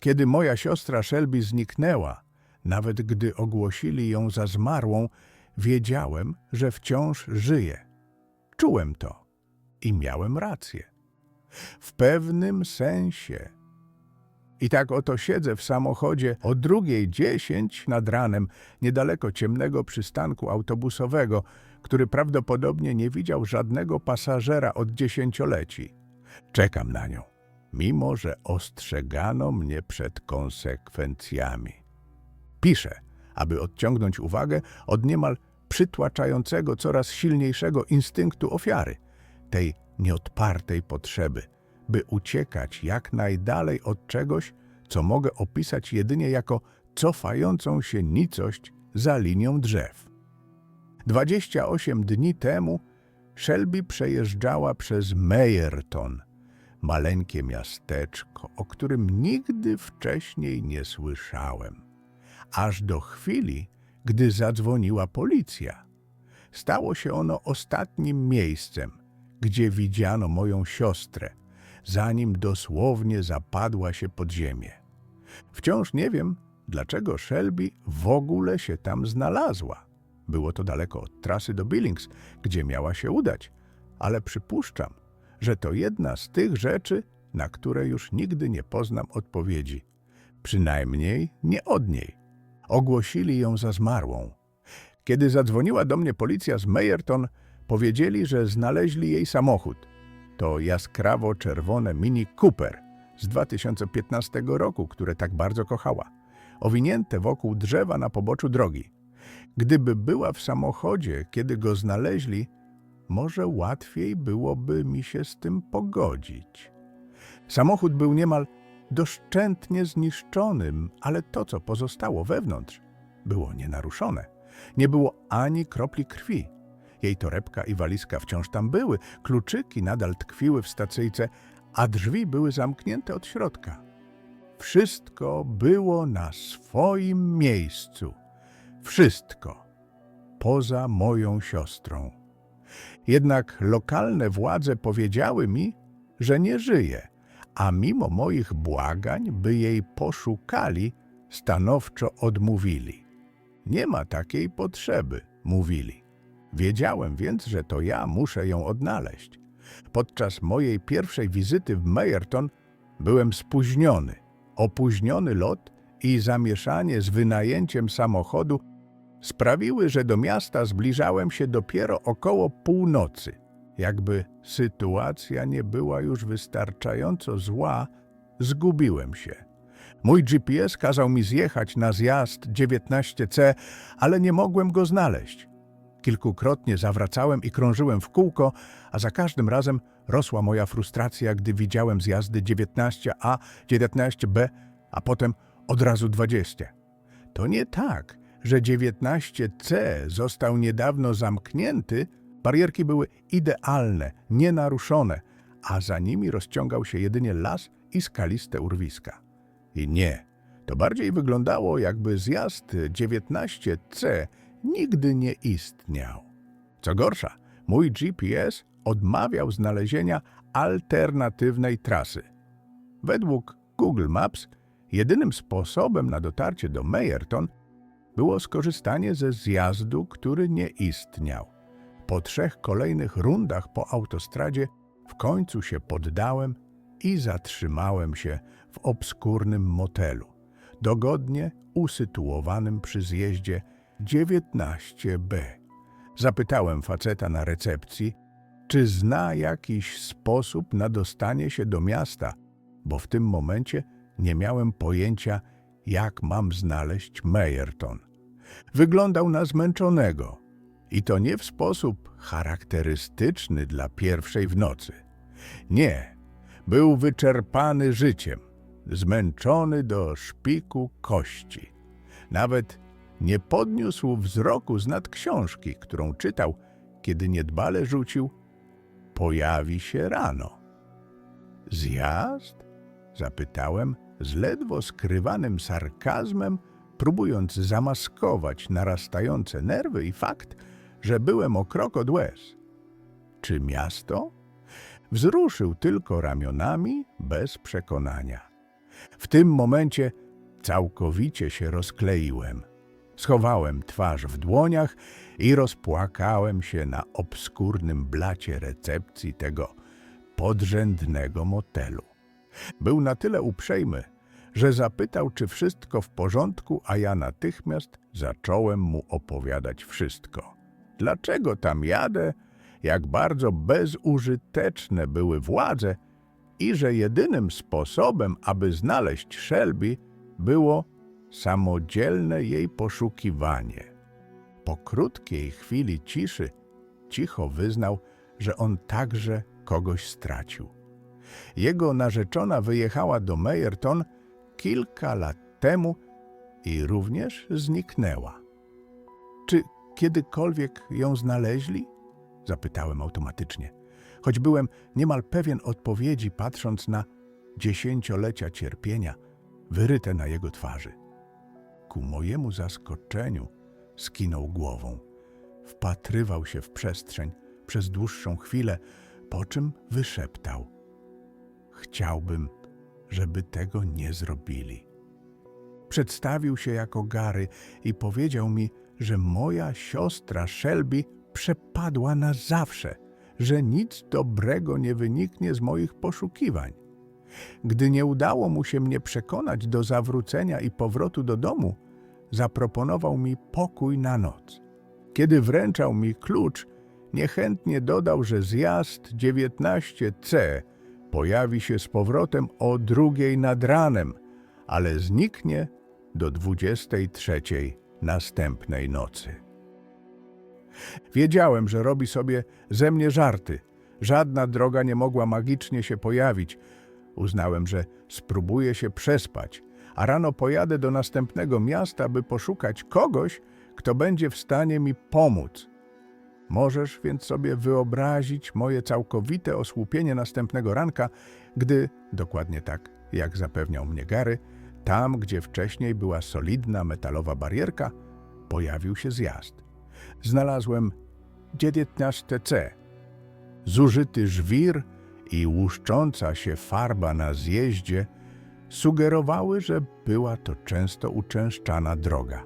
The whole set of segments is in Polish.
Kiedy moja siostra Shelby zniknęła, nawet gdy ogłosili ją za zmarłą, wiedziałem, że wciąż żyje. Czułem to i miałem rację. W pewnym sensie. I tak oto siedzę w samochodzie o drugiej dziesięć nad ranem, niedaleko ciemnego przystanku autobusowego, który prawdopodobnie nie widział żadnego pasażera od dziesięcioleci. Czekam na nią, mimo że ostrzegano mnie przed konsekwencjami. Piszę, aby odciągnąć uwagę od niemal przytłaczającego, coraz silniejszego instynktu ofiary, tej nieodpartej potrzeby, by uciekać jak najdalej od czegoś, co mogę opisać jedynie jako cofającą się nicość za linią drzew. 28 dni temu Shelby przejeżdżała przez Meyerton, maleńkie miasteczko, o którym nigdy wcześniej nie słyszałem. Aż do chwili, gdy zadzwoniła policja. Stało się ono ostatnim miejscem, gdzie widziano moją siostrę, zanim dosłownie zapadła się pod ziemię. Wciąż nie wiem, dlaczego Shelby w ogóle się tam znalazła. Było to daleko od trasy do Billings, gdzie miała się udać, ale przypuszczam, że to jedna z tych rzeczy, na które już nigdy nie poznam odpowiedzi. Przynajmniej nie od niej. Ogłosili ją za zmarłą. Kiedy zadzwoniła do mnie policja z Meyerton, powiedzieli, że znaleźli jej samochód. To jaskrawo czerwone Mini Cooper z 2015 roku, które tak bardzo kochała, owinięte wokół drzewa na poboczu drogi. Gdyby była w samochodzie, kiedy go znaleźli, może łatwiej byłoby mi się z tym pogodzić. Samochód był niemal doszczętnie zniszczonym, ale to, co pozostało wewnątrz, było nienaruszone. Nie było ani kropli krwi. Jej torebka i walizka wciąż tam były, kluczyki nadal tkwiły w stacyjce, a drzwi były zamknięte od środka. Wszystko było na swoim miejscu. Wszystko poza moją siostrą. Jednak lokalne władze powiedziały mi, że nie żyje, a mimo moich błagań, by jej poszukali, stanowczo odmówili. Nie ma takiej potrzeby, mówili. Wiedziałem więc, że to ja muszę ją odnaleźć. Podczas mojej pierwszej wizyty w Meyerton byłem spóźniony. Opóźniony lot i zamieszanie z wynajęciem samochodu sprawiły, że do miasta zbliżałem się dopiero około północy. Jakby sytuacja nie była już wystarczająco zła, zgubiłem się. Mój GPS kazał mi zjechać na zjazd 19C, ale nie mogłem go znaleźć. Kilkukrotnie zawracałem i krążyłem w kółko, a za każdym razem rosła moja frustracja, gdy widziałem zjazdy 19A, 19B, a potem od razu 20. To nie tak, że 19C został niedawno zamknięty, barierki były idealne, nienaruszone, a za nimi rozciągał się jedynie las i skaliste urwiska. I nie, to bardziej wyglądało, jakby zjazd 19C nigdy nie istniał. Co gorsza, mój GPS odmawiał znalezienia alternatywnej trasy. Według Google Maps jedynym sposobem na dotarcie do Meyerton było skorzystanie ze zjazdu, który nie istniał. Po trzech kolejnych rundach po autostradzie w końcu się poddałem i zatrzymałem się w obskurnym motelu, dogodnie usytuowanym przy zjeździe 19B. Zapytałem faceta na recepcji, czy zna jakiś sposób na dostanie się do miasta, bo w tym momencie nie miałem pojęcia, jak mam znaleźć Meyerton. Wyglądał na zmęczonego i to nie w sposób charakterystyczny dla pierwszej w nocy. Nie, był wyczerpany życiem, zmęczony do szpiku kości. Nawet nie podniósł wzroku z nad książki, którą czytał, kiedy niedbale rzucił pojawi się rano. Zjazd? Zapytałem z ledwo skrywanym sarkazmem, próbując zamaskować narastające nerwy i fakt, że byłem o krok od łez. Czy miasto? Wzruszył tylko ramionami bez przekonania. W tym momencie całkowicie się rozkleiłem. Schowałem twarz w dłoniach i rozpłakałem się na obskurnym blacie recepcji tego podrzędnego motelu. Był na tyle uprzejmy, że zapytał, czy wszystko w porządku, a ja natychmiast zacząłem mu opowiadać wszystko. Dlaczego tam jadę, jak bardzo bezużyteczne były władze i że jedynym sposobem, aby znaleźć Shelby, było samodzielne jej poszukiwanie. Po krótkiej chwili ciszy cicho wyznał, że on także kogoś stracił. Jego narzeczona wyjechała do Meyerton kilka lat temu i również zniknęła. Czy kiedykolwiek ją znaleźli? Zapytałem automatycznie, choć byłem niemal pewien odpowiedzi, patrząc na dziesięciolecia cierpienia wyryte na jego twarzy. Ku mojemu zaskoczeniu skinął głową. Wpatrywał się w przestrzeń przez dłuższą chwilę, po czym wyszeptał. Chciałbym, żeby tego nie zrobili. Przedstawił się jako Gary i powiedział mi, że moja siostra Shelby przepadła na zawsze, że nic dobrego nie wyniknie z moich poszukiwań. Gdy nie udało mu się mnie przekonać do zawrócenia i powrotu do domu, zaproponował mi pokój na noc. Kiedy wręczał mi klucz, niechętnie dodał, że zjazd 19C pojawi się z powrotem o drugiej nad ranem, ale zniknie do 23 następnej nocy. Wiedziałem, że robi sobie ze mnie żarty. Żadna droga nie mogła magicznie się pojawić. Uznałem, że spróbuję się przespać, a rano pojadę do następnego miasta, by poszukać kogoś, kto będzie w stanie mi pomóc. Możesz więc sobie wyobrazić moje całkowite osłupienie następnego ranka, gdy, dokładnie tak jak zapewniał mnie Gary, tam, gdzie wcześniej była solidna metalowa barierka, pojawił się zjazd. Znalazłem 19C. Zużyty żwir i łuszcząca się farba na zjeździe sugerowały, że była to często uczęszczana droga.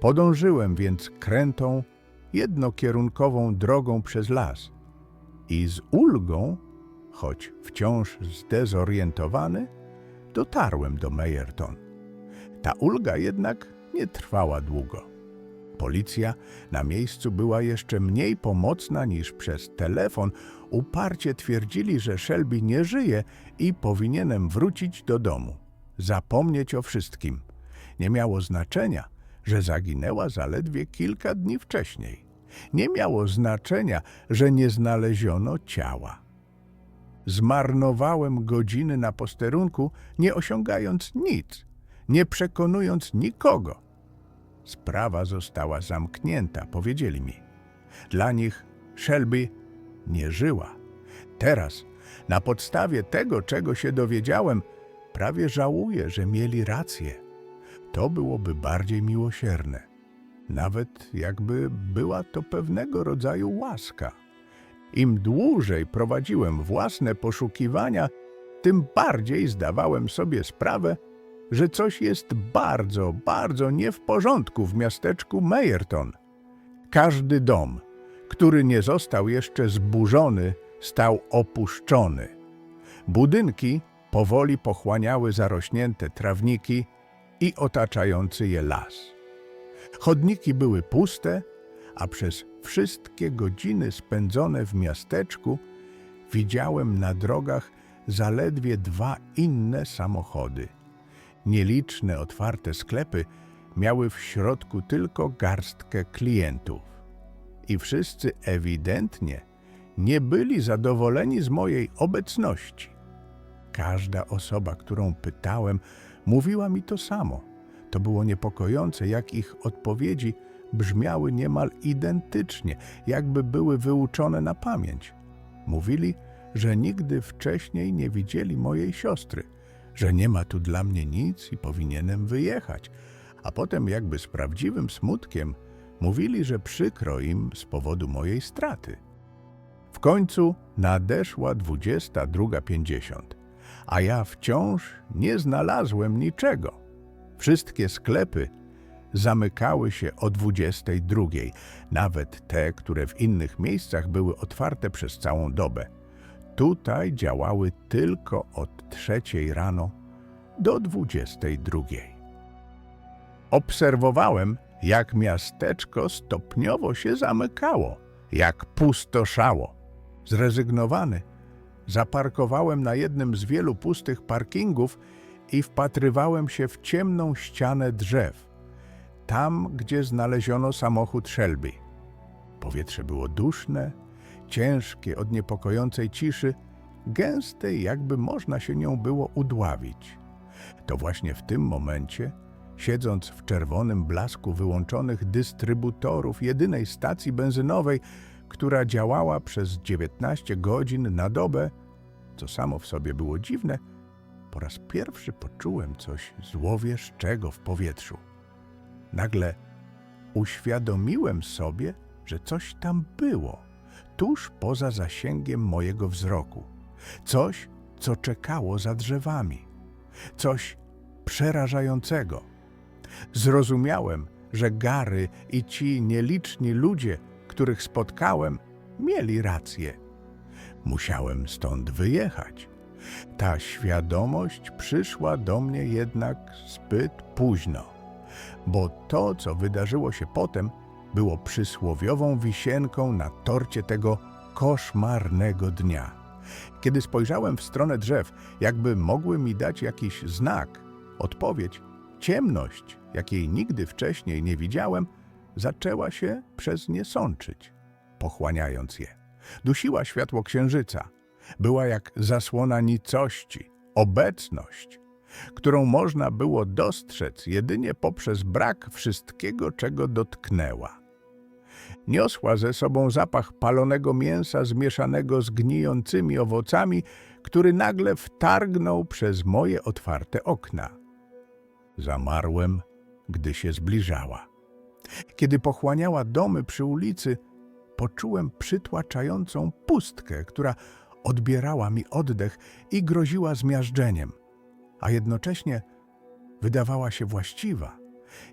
Podążyłem więc krętą, jednokierunkową drogą przez las i z ulgą, choć wciąż zdezorientowany, dotarłem do Meyerton. Ta ulga jednak nie trwała długo. Policja na miejscu była jeszcze mniej pomocna niż przez telefon. Uparcie twierdzili, że Shelby nie żyje i powinienem wrócić do domu. Zapomnieć o wszystkim. Nie miało znaczenia, że zaginęła zaledwie kilka dni wcześniej. Nie miało znaczenia, że nie znaleziono ciała. Zmarnowałem godziny na posterunku, nie osiągając nic, nie przekonując nikogo. Sprawa została zamknięta, powiedzieli mi. Dla nich Shelby nie żyła. Teraz, na podstawie tego, czego się dowiedziałem, prawie żałuję, że mieli rację. To byłoby bardziej miłosierne. Nawet jakby była to pewnego rodzaju łaska. Im dłużej prowadziłem własne poszukiwania, tym bardziej zdawałem sobie sprawę, że coś jest bardzo, bardzo nie w porządku w miasteczku Meyerton. Każdy dom, który nie został jeszcze zburzony, stał opuszczony. Budynki powoli pochłaniały zarośnięte trawniki i otaczający je las. Chodniki były puste, a przez wszystkie godziny spędzone w miasteczku widziałem na drogach zaledwie dwa inne samochody. Nieliczne otwarte sklepy miały w środku tylko garstkę klientów. I wszyscy ewidentnie nie byli zadowoleni z mojej obecności. Każda osoba, którą pytałem, mówiła mi to samo. To było niepokojące, jak ich odpowiedzi brzmiały niemal identycznie, jakby były wyuczone na pamięć. Mówili, że nigdy wcześniej nie widzieli mojej siostry, że nie ma tu dla mnie nic i powinienem wyjechać, a potem jakby z prawdziwym smutkiem mówili, że przykro im z powodu mojej straty. W końcu nadeszła 22.50, a ja wciąż nie znalazłem niczego. Wszystkie sklepy zamykały się o 22, nawet te, które w innych miejscach były otwarte przez całą dobę. Tutaj działały tylko od trzeciej rano do 22. Obserwowałem, jak miasteczko stopniowo się zamykało, jak pustoszało. Zrezygnowany, zaparkowałem na jednym z wielu pustych parkingów i wpatrywałem się w ciemną ścianę drzew, tam, gdzie znaleziono samochód Shelby. Powietrze było duszne, ciężkie od niepokojącej ciszy, gęstej, jakby można się nią było udławić. To właśnie w tym momencie, siedząc w czerwonym blasku wyłączonych dystrybutorów jedynej stacji benzynowej, która działała przez 19 godzin na dobę, co samo w sobie było dziwne, po raz pierwszy poczułem coś złowieszczego w powietrzu. Nagle uświadomiłem sobie, że coś tam było, tuż poza zasięgiem mojego wzroku. Coś, co czekało za drzewami. Coś przerażającego. Zrozumiałem, że Gary i ci nieliczni ludzie, których spotkałem, mieli rację. Musiałem stąd wyjechać. Ta świadomość przyszła do mnie jednak zbyt późno, bo to, co wydarzyło się potem, było przysłowiową wisienką na torcie tego koszmarnego dnia. Kiedy spojrzałem w stronę drzew, jakby mogły mi dać jakiś znak, odpowiedź, ciemność, jakiej nigdy wcześniej nie widziałem, zaczęła się przez nie sączyć, pochłaniając je. Dusiła światło księżyca. Była jak zasłona nicości, obecność, którą można było dostrzec jedynie poprzez brak wszystkiego, czego dotknęła. Niosła ze sobą zapach palonego mięsa zmieszanego z gnijącymi owocami, który nagle wtargnął przez moje otwarte okna. Zamarłem, gdy się zbliżała. Kiedy pochłaniała domy przy ulicy, poczułem przytłaczającą pustkę, która odbierała mi oddech i groziła zmiażdżeniem, a jednocześnie wydawała się właściwa,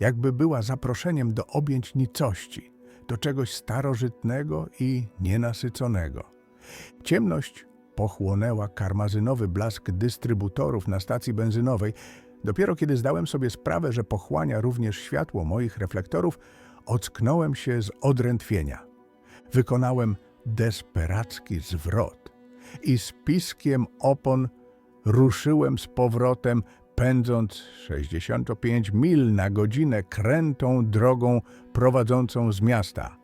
jakby była zaproszeniem do objęć nicości, do czegoś starożytnego i nienasyconego. Ciemność pochłonęła karmazynowy blask dystrybutorów na stacji benzynowej. Dopiero kiedy zdałem sobie sprawę, że pochłania również światło moich reflektorów, ocknąłem się z odrętwienia. Wykonałem desperacki zwrot i z piskiem opon ruszyłem z powrotem, pędząc 65 mil na godzinę krętą drogą prowadzącą z miasta.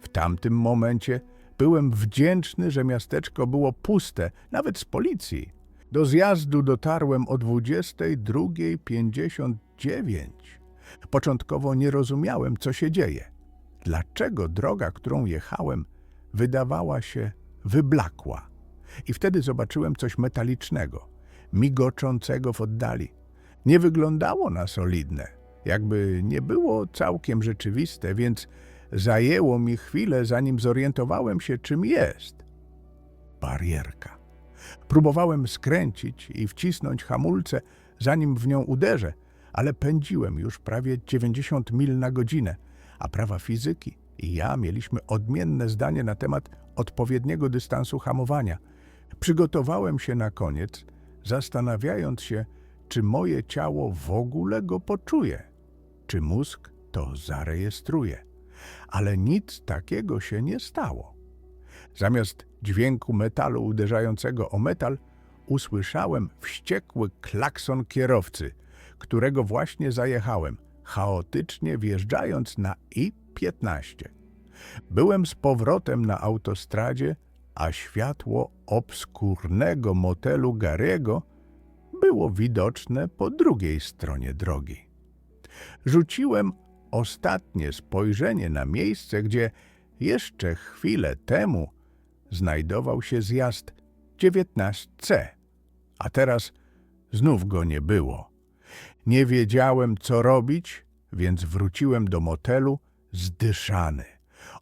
W tamtym momencie byłem wdzięczny, że miasteczko było puste, nawet z policji. Do zjazdu dotarłem o 22.59. Początkowo nie rozumiałem, co się dzieje. Dlaczego droga, którą jechałem, wydawała się wyblakła? I wtedy zobaczyłem coś metalicznego, migoczącego w oddali. Nie wyglądało na solidne, jakby nie było całkiem rzeczywiste, więc zajęło mi chwilę, zanim zorientowałem się, czym jest. Barierka. Próbowałem skręcić i wcisnąć hamulce, zanim w nią uderzę, ale pędziłem już prawie 90 mil na godzinę, a prawa fizyki i ja mieliśmy odmienne zdanie na temat odpowiedniego dystansu hamowania. Przygotowałem się na koniec, zastanawiając się, czy moje ciało w ogóle go poczuje, czy mózg to zarejestruje. Ale nic takiego się nie stało. Zamiast dźwięku metalu uderzającego o metal, usłyszałem wściekły klakson kierowcy, którego właśnie zajechałem, chaotycznie wjeżdżając na I-15. Byłem z powrotem na autostradzie, a światło obskurnego motelu Garego było widoczne po drugiej stronie drogi. Rzuciłem ostatnie spojrzenie na miejsce, gdzie jeszcze chwilę temu znajdował się zjazd 19C, a teraz znów go nie było. Nie wiedziałem, co robić, więc wróciłem do motelu zdyszany,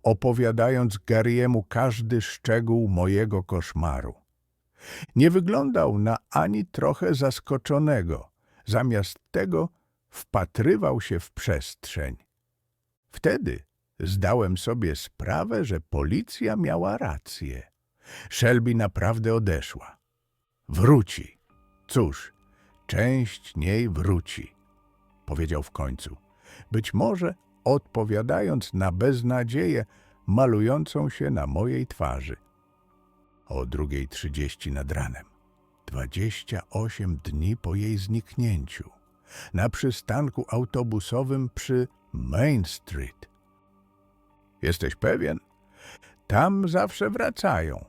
opowiadając Garyemu każdy szczegół mojego koszmaru. Nie wyglądał na ani trochę zaskoczonego. Zamiast tego wpatrywał się w przestrzeń. Wtedy zdałem sobie sprawę, że policja miała rację. Shelby naprawdę odeszła. Wróci. Cóż, część niej wróci, powiedział w końcu. Być może odpowiadając na beznadzieję malującą się na mojej twarzy. O drugiej trzydzieści nad ranem, dwadzieścia osiem dni po jej zniknięciu, na przystanku autobusowym przy Main Street. Jesteś pewien? Tam zawsze wracają.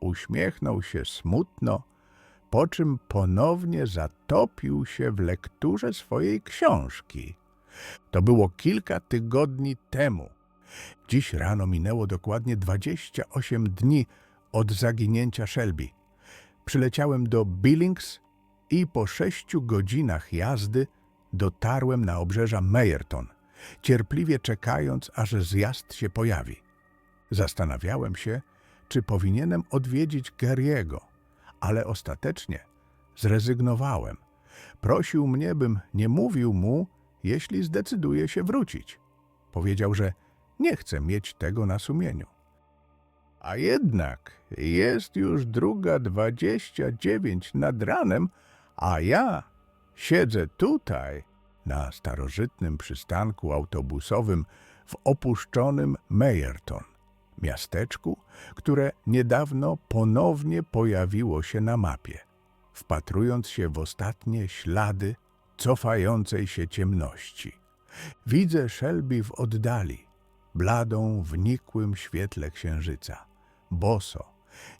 Uśmiechnął się smutno, po czym ponownie zatopił się w lekturze swojej książki. To było kilka tygodni temu. Dziś rano minęło dokładnie 28 dni od zaginięcia Shelby. Przyleciałem do Billings i po sześciu godzinach jazdy dotarłem na obrzeża Meyerton, cierpliwie czekając, aż zjazd się pojawi. Zastanawiałem się, czy powinienem odwiedzić Gary'ego, ale ostatecznie zrezygnowałem. Prosił mnie, bym nie mówił mu, jeśli zdecyduje się wrócić. Powiedział, że nie chce mieć tego na sumieniu. A jednak jest już druga dwadzieścia dziewięć nad ranem, a ja siedzę tutaj, na starożytnym przystanku autobusowym w opuszczonym Meyerton, miasteczku, które niedawno ponownie pojawiło się na mapie, wpatrując się w ostatnie ślady cofającej się ciemności. Widzę Shelby w oddali, bladą w nikłym świetle księżyca, boso,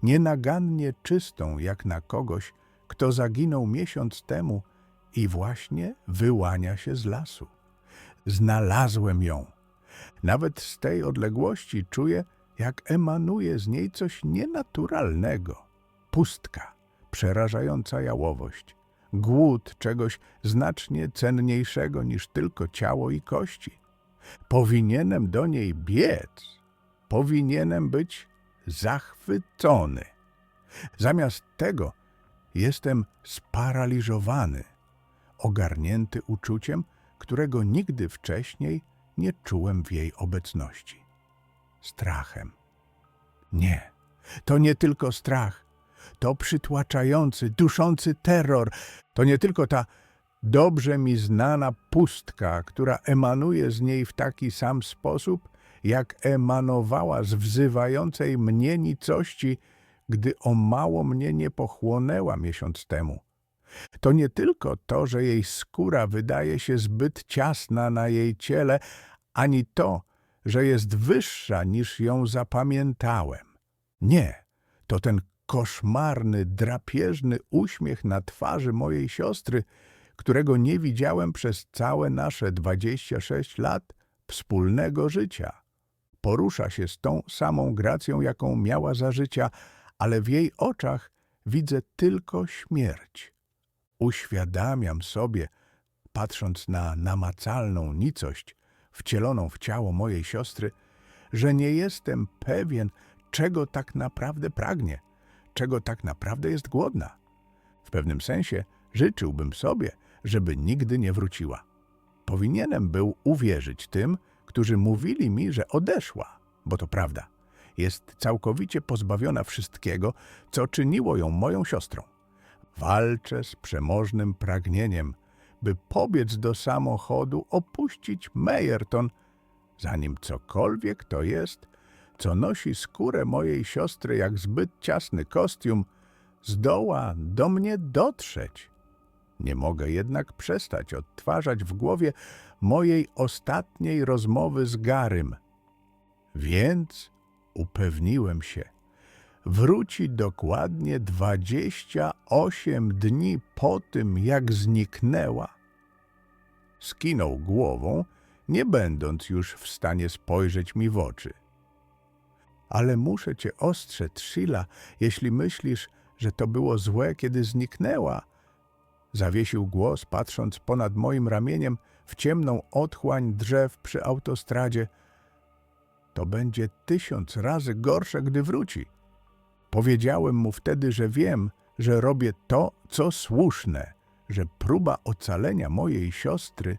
nienagannie czystą jak na kogoś, kto zaginął miesiąc temu i właśnie wyłania się z lasu. Znalazłem ją. Nawet z tej odległości czuję, jak emanuje z niej coś nienaturalnego. Pustka, przerażająca jałowość, głód czegoś znacznie cenniejszego niż tylko ciało i kości. Powinienem do niej biec, powinienem być zachwycony. Zamiast tego jestem sparaliżowany, ogarnięty uczuciem, którego nigdy wcześniej nie czułem w jej obecności. Strachem. Nie, to nie tylko strach, to przytłaczający, duszący terror, to nie tylko ta dobrze mi znana pustka, która emanuje z niej w taki sam sposób, jak emanowała z wzywającej mnie nicości, gdy o mało mnie nie pochłonęła miesiąc temu. To nie tylko to, że jej skóra wydaje się zbyt ciasna na jej ciele, ani to, że jest wyższa niż ją zapamiętałem. Nie, to ten koszmarny, drapieżny uśmiech na twarzy mojej siostry, którego nie widziałem przez całe nasze dwadzieścia sześć lat wspólnego życia. Porusza się z tą samą gracją, jaką miała za życia, ale w jej oczach widzę tylko śmierć. Uświadamiam sobie, patrząc na namacalną nicość wcieloną w ciało mojej siostry, że nie jestem pewien, czego tak naprawdę pragnie, czego tak naprawdę jest głodna. W pewnym sensie życzyłbym sobie, żeby nigdy nie wróciła. Powinienem był uwierzyć tym, którzy mówili mi, że odeszła, bo to prawda. Jest całkowicie pozbawiona wszystkiego, co czyniło ją moją siostrą. Walczę z przemożnym pragnieniem, by pobiec do samochodu, opuścić Meyerton, zanim cokolwiek to jest, co nosi skórę mojej siostry jak zbyt ciasny kostium, zdoła do mnie dotrzeć. Nie mogę jednak przestać odtwarzać w głowie mojej ostatniej rozmowy z Garym. Więc upewniłem się, wróci dokładnie dwadzieścia osiem dni po tym, jak zniknęła. Skinął głową, nie będąc już w stanie spojrzeć mi w oczy. Ale muszę cię ostrzec, Sheila, jeśli myślisz, że to było złe, kiedy zniknęła. Zawiesił głos, patrząc ponad moim ramieniem w ciemną otchłań drzew przy autostradzie. To będzie tysiąc razy gorsze, gdy wróci. Powiedziałem mu wtedy, że wiem, że robię to, co słuszne, że próba ocalenia mojej siostry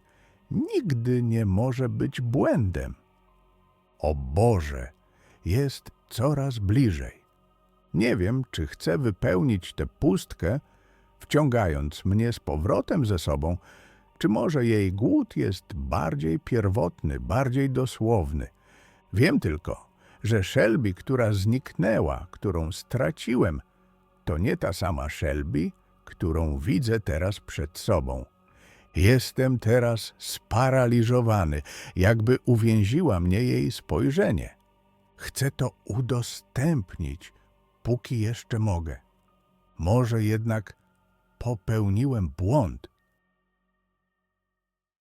nigdy nie może być błędem. O Boże, jest coraz bliżej. Nie wiem, czy chcę wypełnić tę pustkę, wciągając mnie z powrotem ze sobą, czy może jej głód jest bardziej pierwotny, bardziej dosłowny. Wiem tylko, że Shelby, która zniknęła, którą straciłem, to nie ta sama Shelby, którą widzę teraz przed sobą. Jestem teraz sparaliżowany, jakby uwięziła mnie jej spojrzenie. Chcę to udostępnić, póki jeszcze mogę. Może jednak popełniłem błąd.